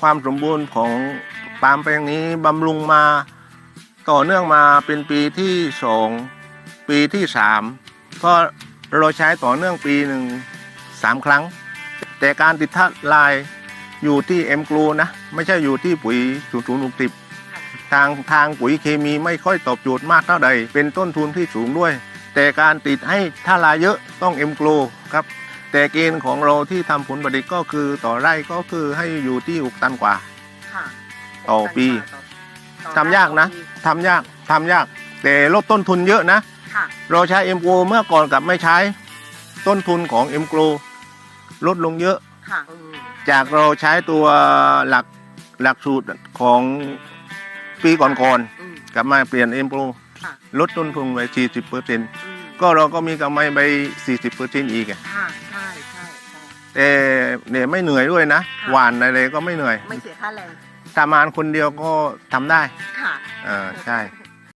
ความสมบูรณ์ของปาล์มแปลงนี้บำรุงมาต่อเนื่องมาเป็นปีที่สองปีที่สามเพราะเราใช้ต่อเนื่องปีหนึ่งสามครั้ง แต่การติดทัดลายอยู่ที่เอ็มกลูนะ ไม่ใช่อยู่ที่ปุ๋ยศูนย์ศูนย์หกสิบทางทางปุ๋ยเคมีไม่ค่อยตอบโจทย์มากเท่าใด เป็นต้นทุนที่สูงด้วย แต่การติดให้ถ้าลายเยอะต้องเอ็มกลูครับ แต่เกณฑ์ของเราที่ทำผลผลิตก็คือต่อไร่ก็คือให้อยู่ที่หกตันกว่า ค่ะต่อปีต่อทำยากนะต่อปีทำยาก ทำยาก แต่ลดต้นทุนเยอะนะ ค่ะ เราใช้เอ็มโกเมื่อก่อนกับไม่ใช้ ต้นทุนของเอ็มโกลดลงเยอะ ค่ะจากเราใช้ตัวหลักหลักสูตรของปีก่อนอืมๆกลับมาเปลี่ยนเอ็มโกค่ะลดต้นทุนไป40เปอร์เซ็นต์อืมก็เราก็มีกำไรไป40เปอร์เซ็นต์อีกอะ ค่ะใช่ใช่ ใช่แต่เนี่ยไม่เหนื่อยด้วยนะ ค่ะ หวานอะไรก็ไม่เหนื่อยไม่เสียค่าแรง ทำงานคนเดียวก็ทำได้ค่ะอ่าใช่